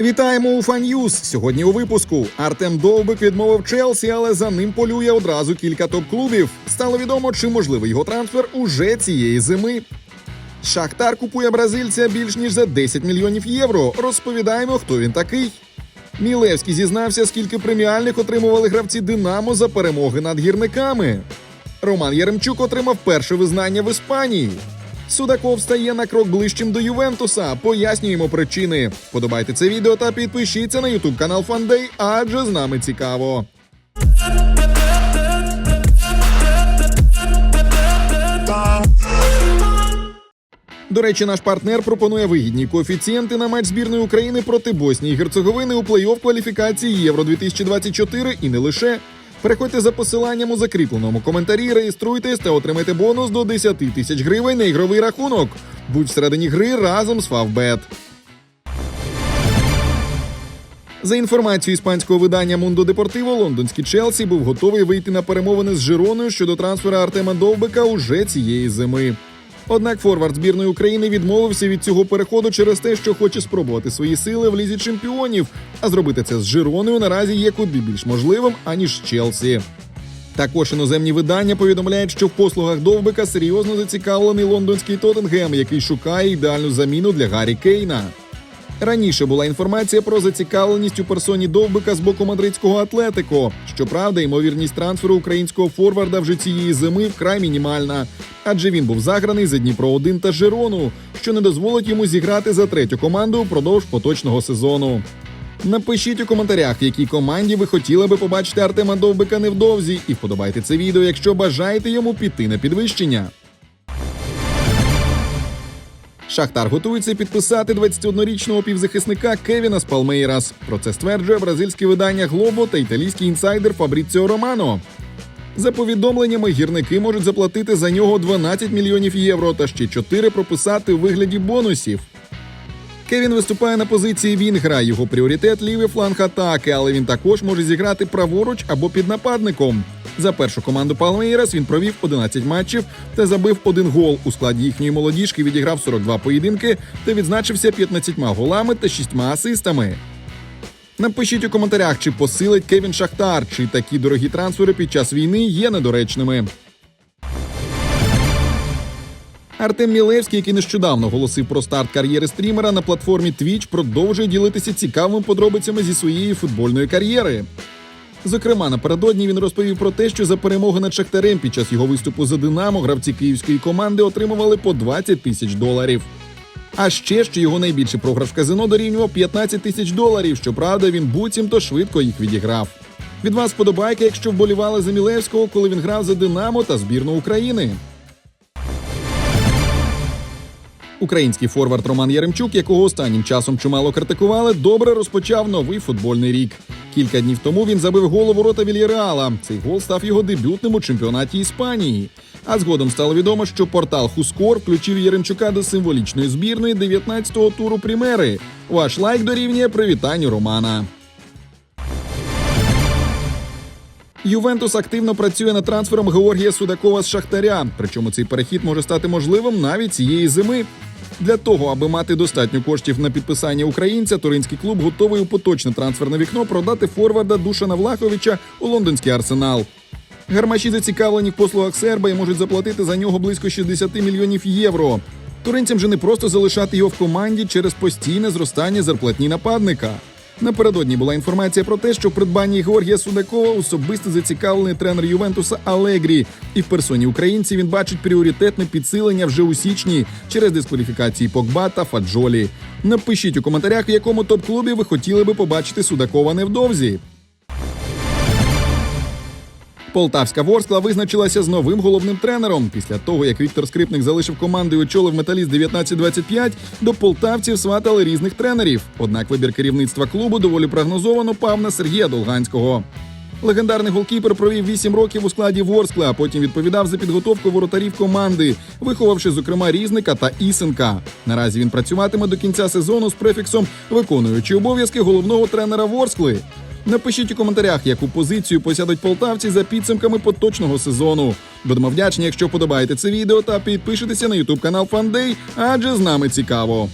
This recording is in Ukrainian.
Вітаємо у Фан'юз. Сьогодні у випуску Артем Довбик відмовив Челсі, але за ним полює одразу кілька топ-клубів. Стало відомо, чи можливий його трансфер уже цієї зими. Шахтар купує бразильця більш ніж за 10 мільйонів євро. Розповідаємо, хто він такий. Мілевський зізнався, скільки преміальних отримували гравці Динамо за перемоги над гірниками. Роман Яремчук отримав перше визнання в Іспанії. Судаков стає на крок ближчим до Ювентуса. Пояснюємо причини. Подобайте це відео та підпишіться на ютуб канал Фандей, адже з нами цікаво. До речі, наш партнер пропонує вигідні коефіцієнти на матч збірної України проти Боснії і Герцеговини у плей-офф кваліфікації Євро 2024 і не лише. Переходьте за посиланням у закріпленому коментарі, реєструйтесь та отримайте бонус до 10 тисяч гривень на ігровий рахунок. Будь всередині гри разом з Фавбет. За інформацією іспанського видання Мундо Депортиво, лондонський Челсі був готовий вийти на перемовини з Жироною щодо трансфера Артема Довбика уже цієї зими. Однак форвард збірної України відмовився від цього переходу через те, що хоче спробувати свої сили в лізі чемпіонів, а зробити це з Жироною наразі є куди більш можливим аніж Челсі. Також іноземні видання повідомляють, що в послугах Довбика серйозно зацікавлений лондонський Тоттенгем, який шукає ідеальну заміну для Гаррі Кейна. Раніше була інформація про зацікавленість у персоні Довбика з боку мадридського Атлетико. Щоправда, ймовірність трансферу українського форварда вже цієї зими вкрай мінімальна, адже він був заграний за Дніпро 1 та Жирону, що не дозволить йому зіграти за третю команду впродовж поточного сезону. Напишіть у коментарях, в якій команді ви хотіли би побачити Артема Довбика невдовзі, і вподобайте це відео, якщо бажаєте йому піти на підвищення. Шахтар готується підписати 21-річного півзахисника Кевіна Спалмейрас. Про це стверджує бразильське видання Глобо та італійський інсайдер Фабріціо Романо. За повідомленнями, гірники можуть заплатити за нього 12 мільйонів євро та ще 4 прописати у вигляді бонусів. Кевін виступає на позиції Вінгра. Його пріоритет лівий фланг атаки, але він також може зіграти праворуч або під нападником. За першу команду Палмейрас він провів 11 матчів та забив один гол. У складі їхньої молодіжки відіграв 42 поєдинки та відзначився 15 голами та 6 асистами. Напишіть у коментарях, чи посилить Кевін Шахтар, чи такі дорогі трансфери під час війни є недоречними. Артем Мілевський, який нещодавно оголосив про старт кар'єри стрімера на платформі Twitch, продовжує ділитися цікавими подробицями зі своєї футбольної кар'єри. Зокрема, напередодні він розповів про те, що за перемогу над Шахтарем під час його виступу за Динамо гравці київської команди отримували по 20 тисяч доларів. А ще що його найбільший програш в казино дорівнював 15 тисяч доларів. Щоправда, він буцімто швидко їх відіграв. Від вас подобайка, якщо вболівали за Мілевського, коли він грав за Динамо та збірну України. Український форвард Роман Яремчук, якого останнім часом чимало критикували, добре розпочав новий футбольний рік. Кілька днів тому він забив гол у ворота Вільяреала. Цей гол став його дебютним у чемпіонаті Іспанії. А згодом стало відомо, що портал Хускор включив Яремчука до символічної збірної 19-го туру Прімери. Ваш лайк дорівнює привітанню Романа. Ювентус активно працює над трансфером Георгія Судакова з Шахтаря. Причому цей перехід може стати можливим навіть цієї зими. Для того, аби мати достатньо коштів на підписання українця, туринський клуб готовий у поточне трансферне вікно продати форварда Душана Влаховича у лондонський арсенал. Гармаші зацікавлені в послугах серба і можуть заплатити за нього близько 60 мільйонів євро. Туринцям же не просто залишати його в команді через постійне зростання зарплатні нападника. Напередодні була інформація про те, що в придбанні Георгія Судакова особисто зацікавлений тренер Ювентуса Алегрі, і в персоні українців він бачить пріоритетне підсилення вже у січні через дискваліфікації Погба та Фаджолі. Напишіть у коментарях, в якому топ-клубі ви хотіли би побачити Судакова невдовзі. Полтавська Ворскла визначилася з новим головним тренером. Після того, як Віктор Скрипник залишив команду і очолив металіст 1925, до полтавців сватали різних тренерів. Однак вибір керівництва клубу доволі прогнозовано пав на Сергія Долганського. Легендарний голкіпер провів 8 років у складі Ворскла, а потім відповідав за підготовку воротарів команди, виховавши, зокрема, Різника та Ісенка. Наразі він працюватиме до кінця сезону з префіксом виконуючи обов'язки головного тренера Ворскли. Напишіть у коментарях, яку позицію посядуть полтавці за підсумками поточного сезону. Будемо вдячні, якщо подобаєте це відео та підпишетеся на ютуб канал Фандей, адже з нами цікаво.